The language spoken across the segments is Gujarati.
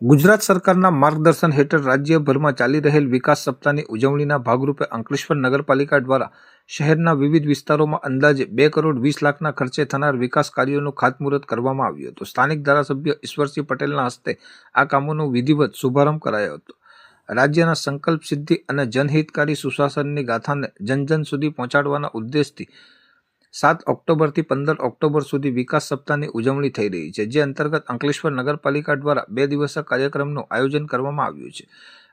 ગુજરાત સરકારના માર્ગદર્શન હેઠળ રાજ્યભરમાં ચાલી રહેલ વિકાસ સપ્તાહની ઉજવણીના ભાગરૂપે અંકલેશ્વર નગરપાલિકા દ્વારા શહેરના વિવિધ વિસ્તારોમાં અંદાજે બે કરોડ વીસ લાખના ખર્ચે થનાર વિકાસ કાર્યોનું ખાતમુહૂર્ત કરવામાં આવ્યું હતું. સ્થાનિક ધારાસભ્ય ઈશ્વરસિંહ પટેલના હસ્તે આ કામોનો વિધિવત શુભારંભ કરાયો હતો. રાજ્યના સંકલ્પ સિદ્ધિ અને જનહિતકારી સુશાસનની ગાથાને જન જન સુધી પહોંચાડવાના ઉદ્દેશથી સાત ઓક્ટોબરથી પંદર ઓક્ટોબર સુધી વિકાસ સપ્તાહની ઉજવણી થઈ રહી છે, જે અંતર્ગત અંકલેશ્વર નગરપાલિકા દ્વારા બે દિવસીય કાર્યક્રમનું આયોજન કરવામાં આવ્યું છે.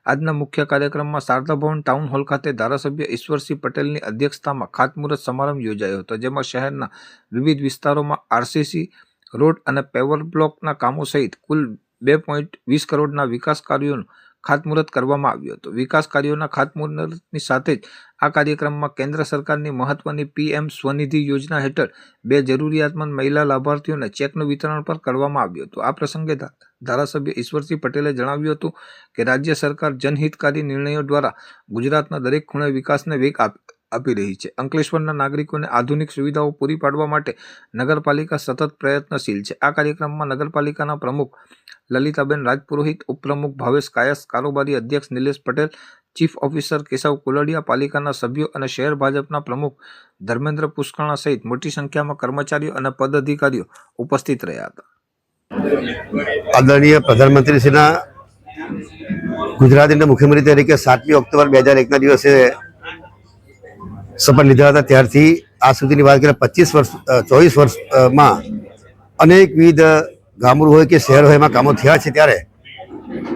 આજના મુખ્ય કાર્યક્રમમાં શારદા ભવન ટાઉન હોલ ખાતે ધારાસભ્ય ઈશ્વરસિંહ પટેલની અધ્યક્ષતામાં ખાતમુહૂર્ત સમારંભ યોજાયો હતો, જેમાં શહેરના વિવિધ વિસ્તારોમાં આરસીસી, રોડ અને પેવર બ્લોકના કામો સહિત કુલ બે પોઈન્ટ વીસ કરોડના વિકાસ કાર્યોનું ખાતમુહૂર્ત કરવામાં આવ્યું હતું. વિકાસ કાર્યોના ખાતમુહૂર્તની સાથે જ આ કાર્યક્રમમાં કેન્દ્ર સરકારની મહત્વની પીએમ સ્વનિધિ યોજના હેઠળ બે જરૂરિયાતમંદ મહિલા લાભાર્થીઓને ચેકનું વિતરણ પણ કરવામાં આવ્યું હતું. આ પ્રસંગે ધારાસભ્ય ઈશ્વરસિંહ પટેલે જણાવ્યું હતું કે રાજ્ય સરકાર જનહિતકારી નિર્ણયો દ્વારા ગુજરાતના દરેક ખૂણે વિકાસને વેગ આપ- આપી રહી છે. અંકલેશ્વરના નાગરિકોને આધુનિક સુવિધાઓ પૂરી પાડવા માટે નગરપાલિકા સતત પ્રયત્નશીલ છે. આ કાર્યક્રમમાં નગરપાલિકાના પ્રમુખ લલિતાબેન રાજપુરોહિત, ઉપપ્રમુખ ભાવેશ કાયસ, કારોબારી અધ્યક્ષ નિલેશ પટેલ, ચીફ ઓફિસર કેશવ કોલડિયા, પાલિકાના સભ્યો અને શહેર ભાજપના પ્રમુખ ધર્મેન્દ્ર પુષ્કરણા સહિત મોટી સંખ્યામાં કર્મચારીઓ અને પદાધિકારીઓ ઉપસ્થિત રહ્યા હતા. આદરણીય પ્રધાનમંત્રીશ્રીના ગુજરાતના મુખ્યમંત્રી તરીકે સાતમી ઓક્ટોબર બે હજાર એકના દિવસે શપથ લીધા હતા. ત્યારથી આ સુધીની વાત કરીએ પચીસ વર્ષ ચોવીસ વર્ષમાં અનેકવિધ ગામડું હોય કે શહેર હોય એમાં કામો થયા છે ત્યારે.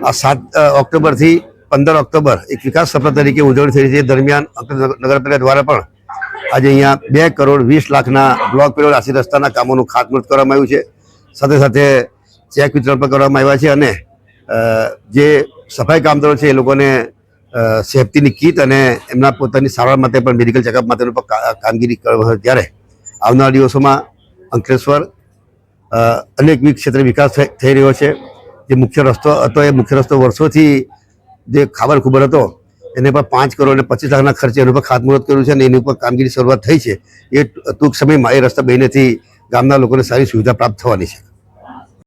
આ સાત ઓક્ટોબરથી પંદર ઓક્ટોબર એક વિકાસ સપ્તાહ તરીકે ઉજવણી થઈ છે. દરમિયાન નગરપાલિકા દ્વારા પણ આજે અહીંયા બે કરોડ વીસ લાખના બ્લોક પેરોડ આશી રસ્તાના કામોનું ખાતમુહૂર્ત કરવામાં આવ્યું છે. સાથે સાથે ચેક વિતરણ પણ કરવામાં આવ્યા છે અને જે સફાઈ કામદારો છે એ લોકોને સેફટીની કીટ અને એમના પોતાની સારવાર માટે પણ મેડિકલ ચેકઅપ માટેનું પણ કામગીરી કરવામાં આવે ત્યારે આવનારા દિવસોમાં અંકલેશ્વર અનેકવિધ ક્ષેત્રે વિકાસ થઈ- રહ્યો છે. જે મુખ્ય રસ્તો હતો, એ મુખ્ય રસ્તો વર્ષોથી જે ખાબર ખુબર હતો, એને પર પાંચ કરોડ અને પચીસ લાખના ખર્ચે એનું પર ખાતમુહૂર્ત કર્યું છે અને એની ઉપર કામગીરી શરૂઆત થઈ છે. એ ટૂંક સમયમાં એ રસ્તા બનીનેથી ગામના લોકોને સારી સુવિધા પ્રાપ્ત થવાની છે.